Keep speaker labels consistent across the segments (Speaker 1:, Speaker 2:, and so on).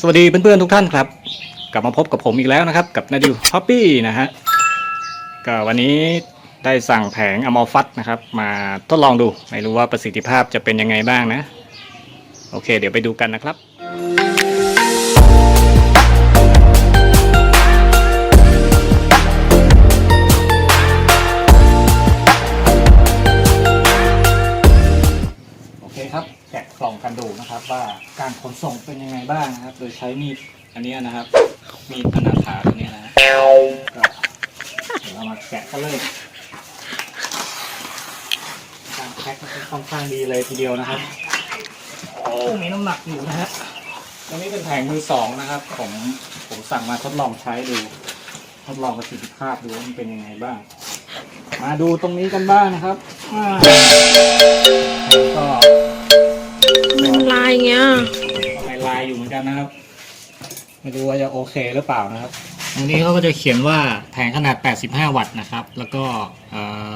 Speaker 1: สวัสดีเพื่อนๆทุกท่านครับ กลับมาพบกับผมอีกแล้วนะครับ กับนาดิวฮอปปี้นะฮะก็วันนี้ได้สั่งแผงอมอฟัตนะครับ มาทดลองดู ไม่รู้ว่าประสิทธิภาพจะเป็นยังไงบ้างนะ โอเค เดี๋ยวไปดูกันนะครับโอเคครับ ส่องกันดูนะครับ ว่าการขนส่งเป็นยังไงบ้างนะครับ โดยใช้มีดอันนี้นะครับ มีดอนาถาตัวนี้นะก็เดี๋ยวเรามาแกะกันเลยการแพ็คค่อนข้างดีเลยทีเดียวนะครับ โอ้มีน้ำหนักอยู่นะฮะตรงนี้เป็นแผงมือสองนะครับ ผมผมสั่งมาทดลองใช้ดู ทดลองประสิทธิภาพดูว่ามันเป็นยังไงบ้าง มาดูตรงนี้กันบ้างนะครับอ่าก็
Speaker 2: เงี้ย
Speaker 1: ลายลายอยู่เหมือนกันนะครับ ไม่รู้ว่าจะโอเคหรือเปล่านะครับตรงนี้เขาก็จะเขียนว่าแผงขนาด 85 วัตต์นะครับ แล้วก็เอ่อ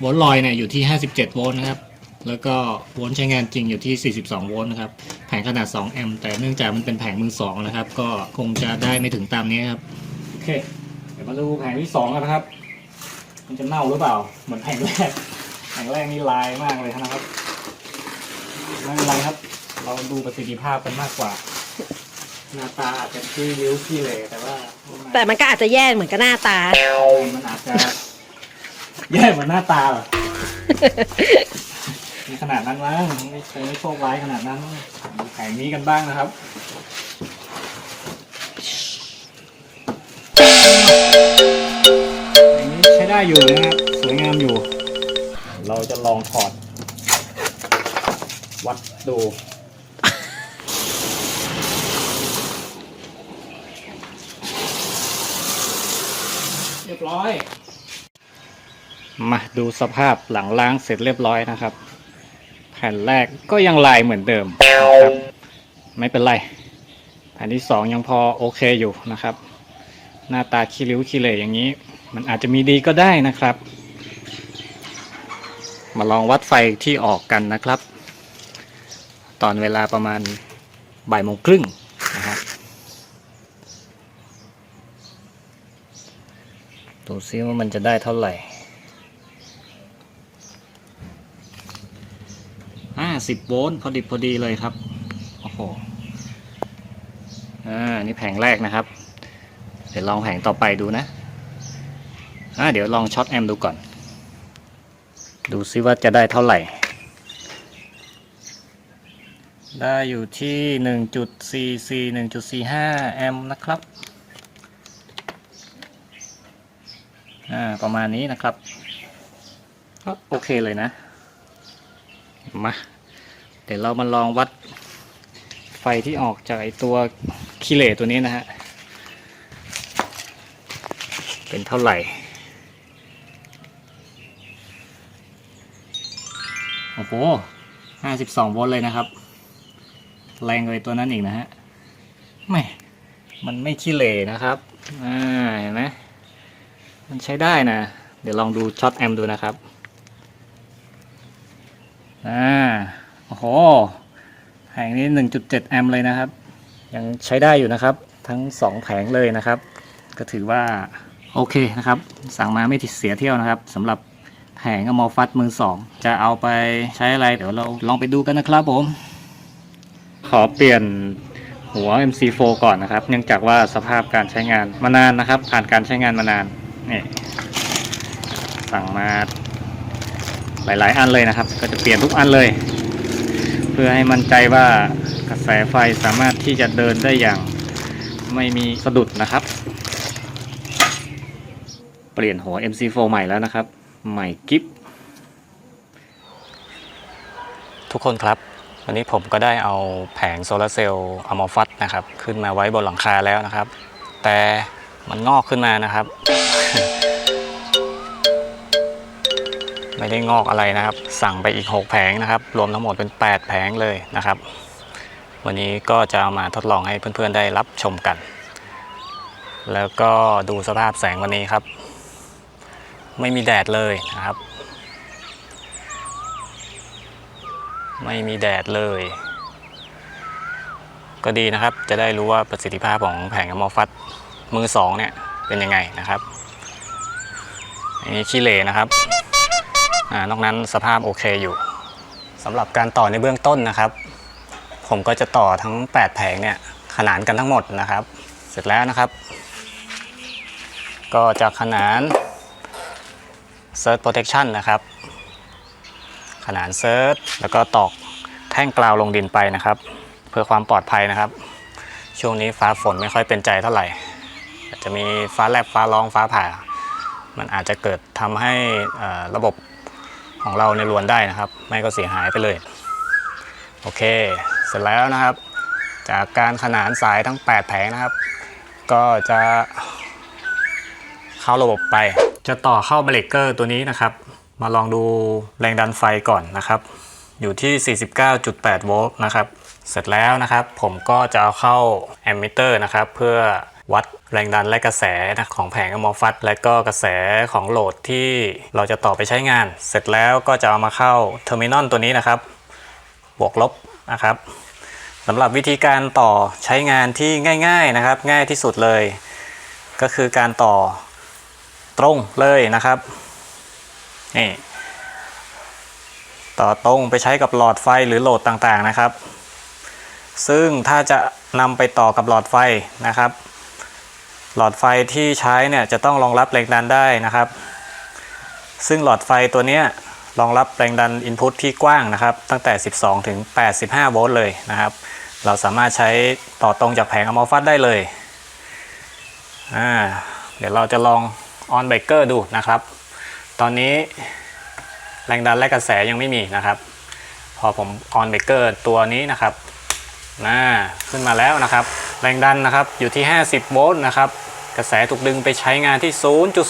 Speaker 1: โวลต์ลอยเนี่ยอยู่ที่ 57 โวลต์นะครับ แล้วก็โวลต์ใช้งานจริงอยู่ที่ 42 โวลต์นะครับ แผงขนาด 2 แอมป์แต่เนื่องจากมันเป็นแผงมือสองนะครับ ก็คงจะได้ไม่ถึงตามนี้ครับ โอเค เดี๋ยวมาดูแผงที่สองกันนะครับ มันจะเน่าหรือเปล่า เหมือนแผงแรก แผงแรกนี่ลายมากเลยนะครับไม่เป็นไรครับ เราดูประสิทธิภาพกันมากกว่า หน้าตาอาจจะขี้ริ้วขี้เหร่แต่ว่า
Speaker 2: แต่มันก็อาจจะแย่เหมือนกับหน้าตา
Speaker 1: มันอาจจะแย่เหมือนหน้าตาเหรอมีขนาดนั้นมั้งไม่คงไม่โชคร้ายขนาดนั้นดูแผงนี้กันบ้างนะครับแผงนี้ใช้ได้อยู่นะครับสวยงามอยู่ เราจะลองถอด วัดดู ร้อย มาดูสภาพหลังล้างเสร็จเรียบร้อยนะครับ แผ่นแรกก็ยังลายเหมือนเดิมนะครับ ไม่เป็นไร แผ่นที่สองยังพอโอเคอยู่นะครับ หน้าตาขี้ริ้วขี้เหร่อย่างนี้ มันอาจจะมีดีก็ได้นะครับ มาลองวัดไฟที่ออกกันนะครับ ตอนเวลาประมาณบ่ายโมงครึ่งนะครับ ดูซิว่ามันจะได้เท่าไหร่อ่าสิบโวลต์พอดิบพอดีเลยครับ โอ้โห อ่า นี่แผงแรกนะครับ เดี๋ยวลองแผงต่อไปดูนะ อ่า เดี๋ยวลองช็อตแอมดูก่อน ดูซิว่าจะได้เท่าไหร่ ได้อยู่ที่หนึ่งจุดสี่สี่หนึ่งจุดสี่ห้าแอมป์นะครับ อ่าประมาณนี้นะครับก็โอเคเลยนะมาเดี๋ยวเรามาลองวัดไฟที่ออกจากไอตัวคิเลตตัวนี้นะฮะเป็นเท่าไหร่โอ้โหห้าสิบสองโวลต์เลยนะครับ แรงเลยตัวนั้นอีกนะฮะไม่มันไม่ขี้เหร่นะครับ อ่า เห็นไหม มันใช้ได้นะ เดี๋ยวลองดูช็อตแอมดูนะครับอ่าโอ้โหแผงนี้ 1.7 แอมป์เลยนะครับ ยังใช้ได้อยู่นะครับ ทั้ง 2 แผงเลยนะครับ ก็ถือว่า โอเคนะครับ สั่งมาไม่ติดเสียเที่ยวนะครับสำหรับแผงอมอฟัตมือสอง จะเอาไปใช้อะไร เดี๋ยวเราลองไปดูกันนะครับผม ขอเปลี่ยนหัว MC4 ก่อนนะครับ เนื่องจากว่าสภาพการใช้งานมานานนะครับ ผ่านการใช้งานมานาน นี่สั่งมาหลาย ๆ อันเลยนะครับ ก็จะเปลี่ยนทุกอันเลย เพื่อให้มั่นใจว่ากระแสไฟสามารถที่จะเดินได้อย่างไม่มีสะดุดนะครับ เปลี่ยนหัว MC4 ใหม่แล้วนะครับ ใหม่กิฟทุกคนครับ วันนี้ผมก็ได้เอาแผงโซลาร์เซลล์อะมอฟัตนะครับ ขึ้นมาไว้บนหลังคาแล้วนะครับ แต่ มันงอกขึ้นมานะครับ ไม่ได้งอกอะไรนะครับ สั่งไปอีก 6 แผงนะครับ รวมทั้งหมดเป็น 8 แผงเลยนะครับ วันนี้ก็จะเอามาทดลองให้เพื่อนๆได้รับชมกัน แล้วก็ดูสภาพแสงวันนี้ครับ ไม่มีแดดเลยนะครับ ไม่มีแดดเลยก็ดีนะครับ จะได้รู้ว่าประสิทธิภาพของแผงอะมอฟัต มือสองเนี่ยเป็นยังไงนะครับอันนี้ขี้เหร่นะครับอ่านอกนั้นสภาพโอเคอยู่สำหรับการต่อในเบื้องต้นนะครับ ผมก็จะต่อทั้ง 8 แผงเนี่ยขนานกันทั้งหมดนะครับ เสร็จแล้วนะครับ ก็จะขนาน Search Protection นะครับ ขนานเซิร์ชแล้วก็ตอกแท่งกราวลงดินไปนะครับ เพื่อความปลอดภัยนะครับ ช่วงนี้ฟ้าฝนไม่ค่อยเป็นใจเท่าไหร่ อาจจะมีฟ้าแลบฟ้าร้องฟ้าผ่า มันอาจจะเกิดทำให้ระบบของเราในรวนได้นะครับ ไม่ก็เสียหายไปเลย โอเค เสร็จแล้วนะครับ จากการขนานสายทั้ง 8 แผงนะครับ ก็จะเข้าระบบไป จะต่อเข้าเบรกเกอร์ตัวนี้นะครับ มาลองดูแรงดันไฟก่อนนะครับ อยู่ที่ 49.8 โวลต์นะครับ เสร็จแล้วนะครับ ผมก็จะเอาเข้าแอมมิเตอร์นะครับ เพื่อ วัดแรงดันและกระแสนะของแผงอะมอฟัตและก็กระแสของโหลดที่เราจะต่อไปใช้งาน เสร็จแล้วก็จะเอามาเข้าเทอร์มินอลตัวนี้นะครับ บวกลบนะครับสำหรับวิธีการต่อใช้งานที่ง่ายๆนะครับ ง่ายที่สุดเลย ก็คือการต่อตรงเลยนะครับนี่ต่อตรงไปใช้กับหลอดไฟหรือโหลดต่างๆนะครับ ซึ่งถ้าจะนำไปต่อกับหลอดไฟนะครับ หลอดไฟที่ใช้เนี่ยจะต้องรองรับแรงดันได้นะครับ ซึ่งหลอดไฟตัวนี้รองรับแรงดันอินพุตที่กว้างนะครับ ตั้งแต่ 12 ถึง 85 โวลต์เลยนะครับ เราสามารถใช้ต่อตรงจากแผงอะมอฟัตได้เลยอ่าเดี๋ยวเราจะลองออนเบรกเกอร์ดูนะครับ ตอนนี้แรงดันและกระแสยังไม่มีนะครับ พอผมออนเบรกเกอร์ตัวนี้นะครับ น่าขึ้นมาแล้วนะครับ แรงดันนะครับอยู่ที่ 50 โวลต์นะครับ กระแสถูกดึงไปใช้งานที่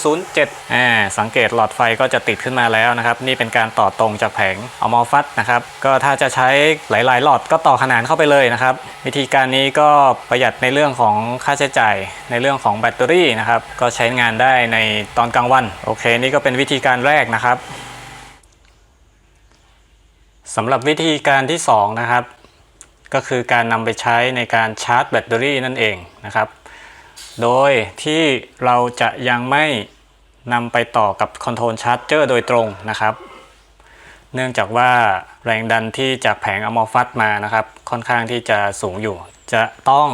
Speaker 1: 0.07อ่าสังเกตหลอดไฟก็จะติดขึ้นมาแล้วนะครับ นี่เป็นการต่อตรงจากแผงเอามอฟัตนะครับ ก็ถ้าจะใช้หลาย ๆ หลอดก็ต่อขนานเข้าไปเลยนะครับ วิธีการนี้ก็ประหยัดในเรื่องของค่าใช้จ่าย ในเรื่องของแบตเตอรี่นะครับ ก็ใช้งานได้ในตอนกลางวัน โอเค นี่ก็เป็นวิธีการแรกนะครับสำหรับวิธีการที่สองนะครับ ก็คือการนำไปใช้ในการชาร์จแบตเตอรี่นั่นเองนะครับ โดยที่เราจะยังไม่นำไปต่อกับคอนโทรลชาร์จเจอร์โดยตรงนะครับ เนื่องจากว่าแรงดันที่จากแผงอะมอฟัตมานะครับ ค่อนข้างที่จะสูงอยู่ จะต้อง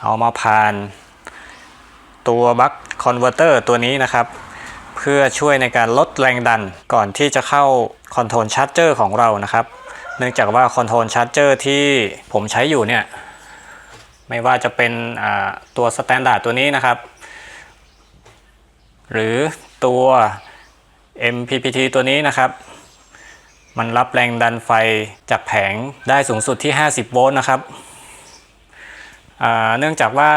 Speaker 1: เอามาผ่านตัวบัคคอนเวอร์เตอร์ตัวนี้นะครับ เพื่อช่วยในการลดแรงดันก่อนที่จะเข้าคอนโทรลชาร์จเจอร์ของเรานะครับ เนื่องจากว่าคอนโทรลชาร์จเจอร์ที่ผมใช้อยู่เนี่ย ไม่ว่าจะเป็นตัวสแตนดาร์ดตัวนี้นะครับ หรือตัว MPPT ตัวนี้นะครับ มันรับแรงดันไฟจากแผงได้สูงสุดที่ 50 โวลต์นะครับ เนื่องจากว่า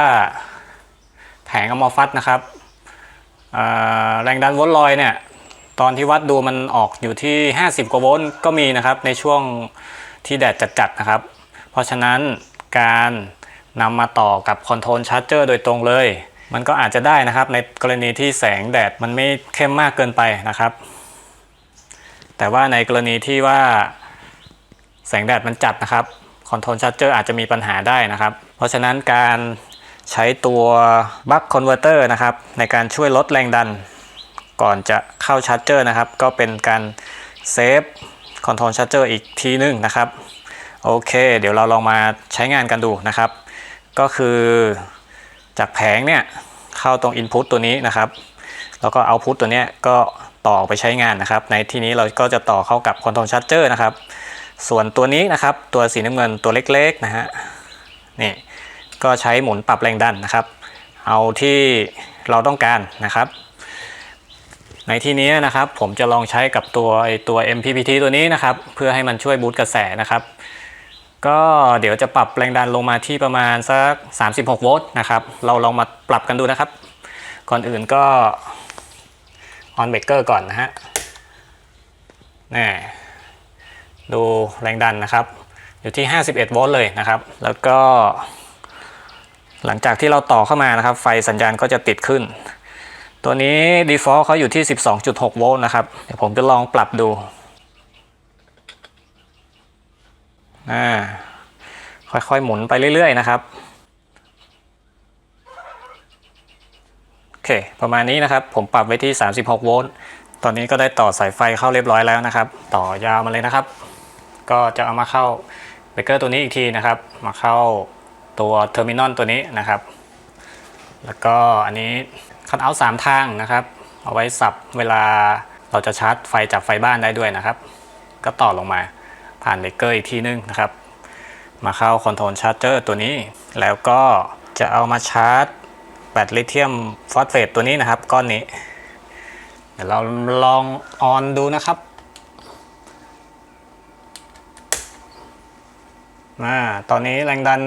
Speaker 1: แผงอะมอฟัตนะครับ แรงดันโวลต์ลอยเนี่ย ตอนที่วัดดูมันออกอยู่ที่ 50 กว่าโวลต์ก็มีนะครับ ในช่วงที่แดดจัดๆนะครับ เพราะฉะนั้นการนำมาต่อกับคอนโทรลชาร์จเจอร์โดยตรงเลย มันก็อาจจะได้นะครับ ในกรณีที่แสงแดดมันไม่เข้มมากเกินไปนะครับ แต่ว่าในกรณีที่ว่าแสงแดดมันจัดนะครับคอนโทรลชาร์จเจอร์อาจจะมีปัญหาได้นะครับ เพราะฉะนั้นการใช้ตัวบัคคอนเวอร์เตอร์นะครับ ในการช่วยลดแรงดัน ก่อนจะเข้าชาร์จเจอร์นะครับ ก็เป็นการเซฟคอนโทรลชาร์จเจอร์อีกทีนึงนะครับ โอเค เดี๋ยวเราลองมาใช้งานกันดูนะครับ ก็คือจากแผงเนี่ยเข้าตรง Input ตัวนี้นะครับ แล้วก็ Output ตัวเนี้ยก็ต่อไปใช้งานนะครับ ในที่นี้เราก็จะต่อเข้ากับ Control Charger นะครับ ส่วนตัวนี้นะครับ ตัวสีน้ำเงินตัวเล็กๆนะฮะนี่ก็ใช้หมุนปรับแรงดันนะครับ เอาที่เราต้องการนะครับ ในที่นี้นะครับผมจะลองใช้กับตัวตัว MPPT ตัวนี้นะครับ เพื่อให้มันช่วยบูตกระแสนะครับ ก็เดี๋ยวจะปรับแรงดันลงมาที่ประมาณสัก 36 โวลต์นะครับ เราลองมาปรับกันดูนะครับ ก่อนอื่นก็ออนเบรกเกอร์ก่อนนะฮะนี่ดูแรงดันนะครับ อยู่ที่ 51 โวลต์เลยนะครับ แล้วก็ หลังจากที่เราต่อเข้ามานะครับ ไฟสัญญาณก็จะติดขึ้น ตัวนี้ default เขาอยู่ที่ 12.6 โวลต์นะครับ เดี๋ยวผมจะลองปรับดูอ่าค่อยๆ หมุนไปเรื่อยๆ นะครับ โอเค ประมาณนี้นะครับ ผมปรับไว้ที่ 36 โวลต์ ตอนนี้ก็ได้ต่อสายไฟเข้าเรียบร้อยแล้วนะครับ ต่อยาวมาเลยนะครับ ก็จะเอามาเข้าเบรกเกอร์ตัวนี้อีกทีนะครับ มาเข้าตัวเทอร์มินอลตัวนี้นะครับ แล้วก็อันนี้ คัทเอาท์สามทางนะครับ เอาไว้สับเวลาเราจะชาร์จไฟจากไฟบ้านได้ด้วยนะครับ ก็ต่อลงมาผ่านเบรกเกอร์อีกทีนึงนะครับ มาเข้าคอนโทรลชาร์จเจอร์ตัวนี้ แล้วก็จะเอามาชาร์จแบตลิเธียมฟอสเฟตตัวนี้นะครับก้อนนี้ เดี๋ยวเราลองออนดูนะครับมาตอนนี้แรงดัน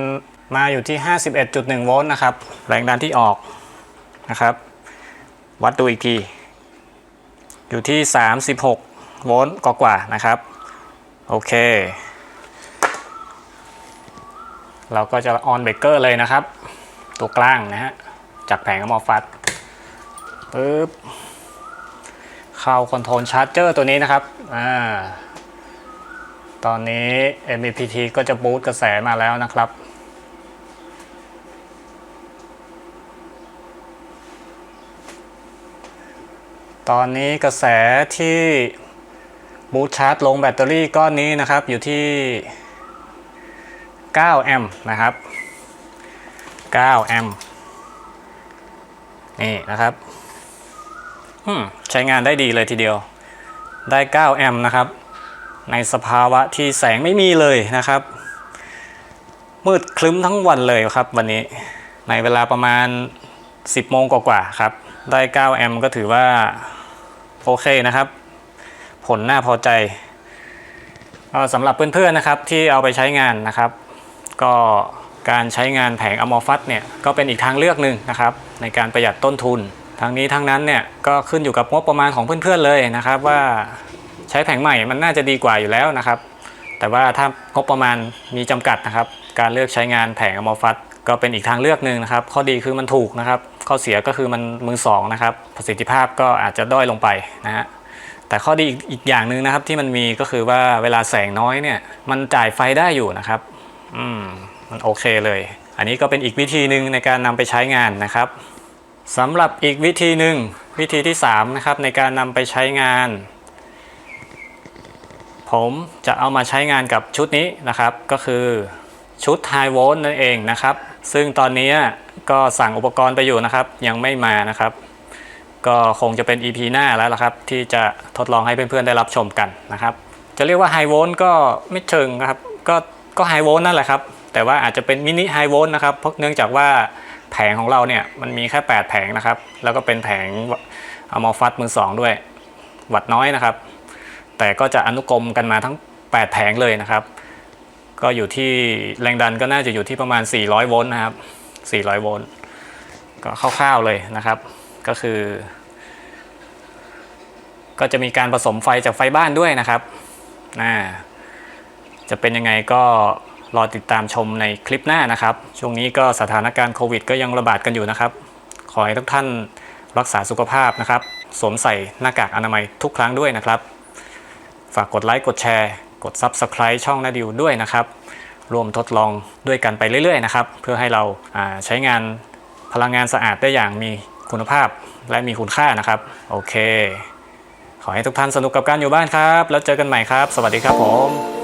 Speaker 1: มาอยู่ที่ 51.1 โวลต์นะครับ แรงดันที่ออกนะครับ วัดดูอีกที อยู่ที่ 36 โวลต์กว่าๆนะครับ โอเค เราก็จะออนเบรกเกอร์เลยนะครับ ตัวกลางนะฮะ จากแผงอมอฟัดปึ๊บเข้าคอนโทรลชาร์จเจอร์ตัวนี้นะครับอ่าตอนนี้ MPPT ก็จะบูตกระแสมาแล้วนะครับ ตอนนี้กระแสที่บูตชาร์จลงแบตเตอรี่ก้อนนี้นะครับอยู่ที่ 9 แอมป์นะครับ 9 แอมป์นี่นะครับใช้งานได้ดีเลยทีเดียว ได้ 9 แอมป์นะครับ ในสภาวะที่แสงไม่มีเลยนะครับ มืดคลึ้มทั้งวันเลยครับวันนี้ ในเวลาประมาณ 10 โมงกว่าๆครับ ได้ 9 แอมป์ก็ถือว่า โอเคนะครับ ผลน่าพอใจสำหรับเพื่อนๆนะครับที่เอาไปใช้งานนะครับ ก็การใช้งานแผงอะมอฟัสเนี่ยก็เป็นอีกทางเลือกหนึ่งนะครับในการประหยัดต้นทุน ทั้งนี้ทั้งนั้นเนี่ยก็ขึ้นอยู่กับงบประมาณของเพื่อนๆเลยนะครับ ว่าใช้แผงใหม่มันน่าจะดีกว่าอยู่แล้วนะครับ แต่ว่าถ้างบประมาณมีจำกัดนะครับ การเลือกใช้งานแผงอะมอฟัส ก็เป็นอีกทางเลือกหนึ่งนะครับ ข้อดีคือมันถูกนะครับ ข้อเสียก็คือมันมือสองนะครับ ประสิทธิภาพก็อาจจะด้อยลงไปนะฮะแต่ข้อดีอีกอย่างหนึ่งนะครับที่มันมีก็คือว่าเวลาแสงน้อยเนี่ยมันจ่ายไฟได้อยู่นะครับ อืมมันโอเคเลย อันนี้ก็เป็นอีกวิธีหนึ่งในการนำไปใช้งานนะครับสำหรับอีกวิธีหนึ่งวิธีที่3นะครับในการนำไปใช้งาน ผมจะเอามาใช้งานกับชุดนี้นะครับ ก็คือชุด High Volt นั่นเองนะครับ ซึ่งตอนนี้ก็สั่งอุปกรณ์ไปอยู่นะครับ ยังไม่มานะครับ ก็คงจะเป็น EP หน้าแล้วล่ะครับ ที่จะทดลองให้เพื่อนๆได้รับชมกันนะครับ จะเรียกว่า High Volt ก็ไม่เชิงนะครับ ก็ก็ High Volt นั่นแหละครับ แต่ว่าอาจจะเป็นมินิ High Volt นะครับเพราะเนื่องจากว่าแผงของเราเนี่ยมันมีแค่ 8 แผงนะครับ แล้วก็เป็นแผงอามาฟัดมือสองด้วย วัดน้อยนะครับ แต่ก็จะอนุกรมกันมาทั้ง 8 แผงเลยนะครับ ก็อยู่ที่แรงดันก็น่าจะอยู่ที่ประมาณ 400 โวลต์นะครับ 400 โวลต์ก็คร่าวๆเลยนะครับ ก็คือ ก็จะมีการผสมไฟจากไฟบ้านด้วยนะครับน่าจะเป็นยังไงก็รอติดตามชมในคลิปหน้านะครับ ช่วงนี้ก็สถานการณ์โควิด ก็ยังระบาดกันอยู่นะครับ ขอให้ทุกท่านรักษาสุขภาพนะครับ สวมใส่หน้ากากอนามัยทุกครั้งด้วยนะครับ ฝากกดไลค์กดแชร์ กด Subscribe ช่องนาดิวด้วยนะครับร่วมทดลองด้วยกันไปเรื่อยๆนะครับ เพื่อให้เราาใช้งานพลังงานสะอาดได้อย่างมีคุณภาพและมีคุณค่านะครับ โอเค ขอให้ทุกท่านสนุกกับการอยู่บ้านครับ แล้วเจอกันใหม่ครับ สวัสดีครับผม